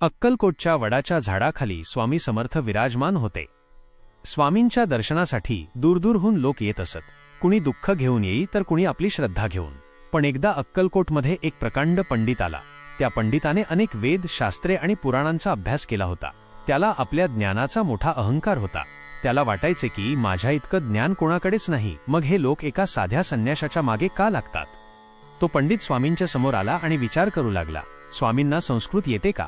अक्कलकोटच्या वडाच्या झाडाखाली स्वामी समर्थ विराजमान होते. स्वामींच्या दर्शनासाठी दूरदूरहून लोक येत असत. कुणी दुःख घेऊन येई तर कुणी आपली श्रद्धा घेऊन. पण एकदा अक्कलकोटमध्ये एक प्रकांड पंडित आला. त्या पंडिताने अनेक वेद शास्त्रे आणि पुराणांचा अभ्यास केला होता. त्याला आपल्या ज्ञानाचा मोठा अहंकार होता. त्याला वाटायचे की माझ्या इतकं ज्ञान कोणाकडेच नाही. मग हे लोक एका साध्या संन्याशाच्या मागे का लागतात? तो पंडित स्वामींच्या समोर आला आणि विचार करू लागला. स्वामींना संस्कृत येते का?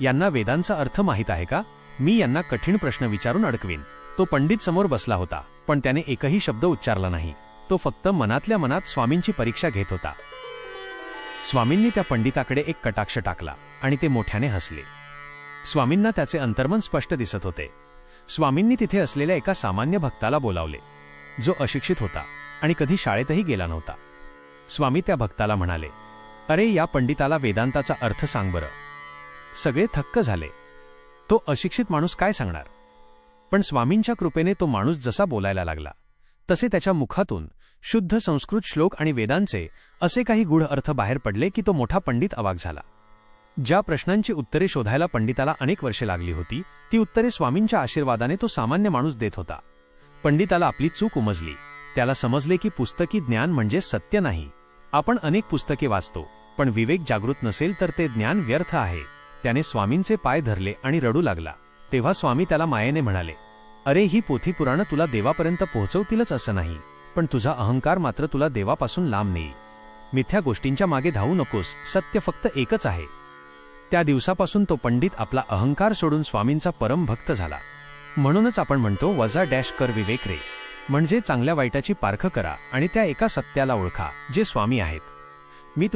यांना वेदांचा अर्थ माहीत आहे का? मी यांना कठीण प्रश्न विचारून अडकवीन. तो पंडित समोर बसला होता पण त्याने एकही शब्द उच्चारला नाही. तो फक्त मनातल्या मनात स्वामींची परीक्षा घेत होता. स्वामींनी त्या पंडिताकडे एक कटाक्ष टाकला आणि ते मोठ्याने हसले. स्वामींना त्याचे अंतर्मन स्पष्ट दिसत होते. स्वामींनी तिथे असलेल्या एका सामान्य भक्ताला बोलावले. जो अशिक्षित होता आणि कधी शाळेतही गेला नव्हता. स्वामी त्या भक्ताला म्हणाले अरे या पंडिताला वेदांताचा अर्थ सांग बरं. सगळे थक्क झाले. तो अशिक्षित माणूस काय सांगणार? पण स्वामींच्या कृपेने तो माणूस जसा बोलायला लागला तसे त्याच्या मुखातून शुद्ध संस्कृत श्लोक आणि वेदांचे असे काही गूढ अर्थ बाहेर पडले की तो मोठा पंडित अवाक झाला. ज्या प्रश्नांची उत्तरे शोधायला पंडिताला अनेक वर्षे लागली होती ती उत्तरे स्वामींच्या आशीर्वादाने तो सामान्य माणूस देत होता. पंडिताला आपली चूक उमजली. त्याला समजले की पुस्तकी ज्ञान म्हणजे सत्य नाही. आपण अनेक पुस्तके वाचतो पण विवेक जागृत नसेल तर ते ज्ञान व्यर्थ आहे. त्याने स्वामींचे पाय धरले आणि रडू लागला. तेव्हा स्वामी त्याला मायेने म्हणाले अरे ही पोथी पुराणं तुला देवापर्यंत पोहोचवतीलच असं नाही पण तुझा अहंकार मात्र तुला देवापासून लांब नेईल. मिथ्या गोष्टींच्या मागे धावू नकोस सत्य फक्त एकच आहे. त्या दिवसापासून तो पंडित आपला अहंकार सोडून स्वामींचा परम भक्त झाला. म्हणूनच आपण म्हणतो वजा डॅश कर विवेक रे. म्हणजे चांगल्या वाईटाची पारख करा आणि त्या एका सत्याला ओळखा जे स्वामी आहेत.